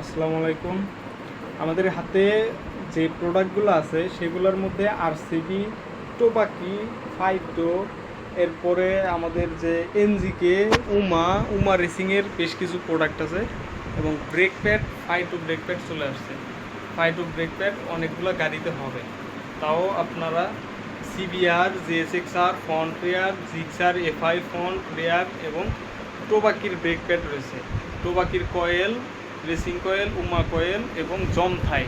আসসালামু আলাইকুম। আমাদের হাতে যে প্রোডাক্টগুলো আছে, সেগুলোর মধ্যে আরসিবি টোবাকি, ফাইটো, এরপরে আমাদের যে এনজিকে উমা উমা রেসিংয়ের বেশ কিছু প্রোডাক্ট আছে এবং ব্রেক প্যাড ফাইটো ব্রেক প্যাড চলে আসছে। ফাইটো ব্রেক প্যাড অনেকগুলো গাড়িতে হবে। তাও আপনারা CBR GSXR front rear Gixxer FI front rear এবং টোবাকির ব্রেক প্যাড রয়েছে। টোবাকির coil racing coil, Uma coil এবং জমথাই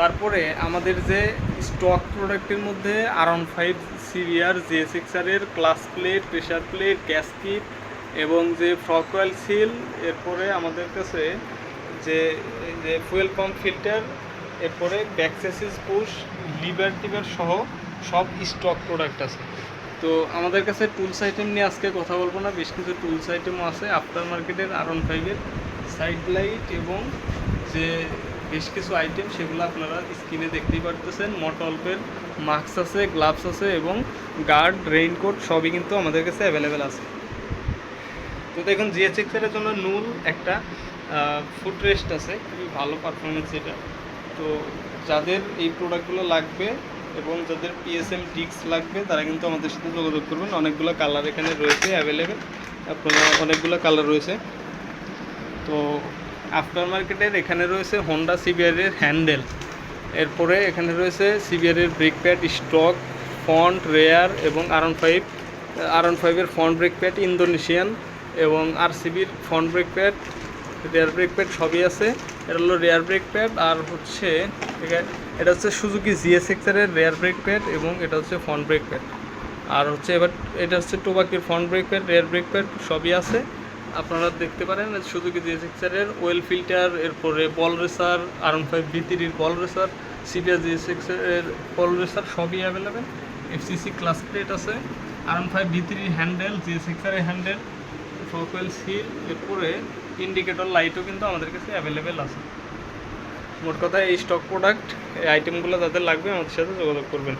তারপরে আমাদের যে স্টক প্রোডাক্টের মধ্যে R one five CBR জিএসএক্সআরের clutch plate pressure plate, gasket এবং যে ফ্রক অয়েল সিল, এরপরে আমাদের কাছে যে যে ফুয়েল পাম্প ফিল্টার, এরপরে ব্যাকসেসিস পুশ লিভার টিভার সহ সব স্টক প্রোডাক্ট আছে। তো আমাদের কাছে টুলস আইটেম নিয়ে আজকে কথা বলব না, বেশ কিছু টুলস আইটেমও আছে আফটার মার্কেটের আর ওয়ান ফাইভের। সাইড লাইট এবং যে বেশ কিছু আইটেম সেগুলো আপনারা স্ক্রিনে দেখতেই পারতেছেন। মটলপের মাস্ক আছে গ্লাভস আছে এবং গার্ড রেইনকোট সবই কিন্তু আমাদের কাছে অ্যাভেলেবেল আছে। তো দেখুন জিএচএক্সের জন্য নুল একটা ফুড রেস্ট আছে, খুবই ভালো পারফরমেন্স এটা। তো যাদের এই প্রোডাক্টগুলো লাগবে এবং যাদের পিএসএম ডিক্স লাগবে, তারা কিন্তু আমাদের সাথে যোগাযোগ করবেন। অনেকগুলো কালার এখানে রয়েছে অ্যাভেলেবেল আপনারা অনেকগুলো কালার রয়েছে। তো আফটার মার্কেটের এখানে রয়েছে হোন্ডা সিবিআরের হ্যান্ডেল এরপরে এখানে রয়েছে সিবিআরের brake pad stock front rear এবং আর ফাইভ আরন ফাইভের ফ্রন্ট ব্রেক প্যাড ইন্দোনেশিয়ান এবং আরসিবির front brake pad rear brake pad সবই আছে। এটা হলো রেয়ার ব্রেক প্যাড আর হচ্ছে এটা হচ্ছে সুজুকি জিএসএক্সের রেয়ার ব্রেক প্যাড এবং এটা হচ্ছে ফ্রন্ট ব্রেক প্যাড আর হচ্ছে এবার, এটা হচ্ছে টোবাকির front brake pad rear brake pad সবই আছে। আপনারা দেখতে পারেন সুজুকি জিএসএক্সের ওয়েল ফিল্টার এরপরে বল রেসার আর ফাইভ বিতিরির বল রেসার সিপিএস জিএসএক্সের বল রেসার সবই অ্যাভেলেবেল এফসিসি ক্লাস প্লেট আছে আর ফাইভ বিতিরির হ্যান্ডেল জিএসএক্সের হ্যান্ডেল ফোকওয়েল সিল এরপরে ইন্ডিকেটর লাইটও কিন্তু আমাদের কাছে অ্যাভেলেবেল আছে। মোট কথা এই স্টক প্রোডাক্ট এই আইটেমগুলো যাদের লাগবে আমাদের সাথে যোগাযোগ করবেন।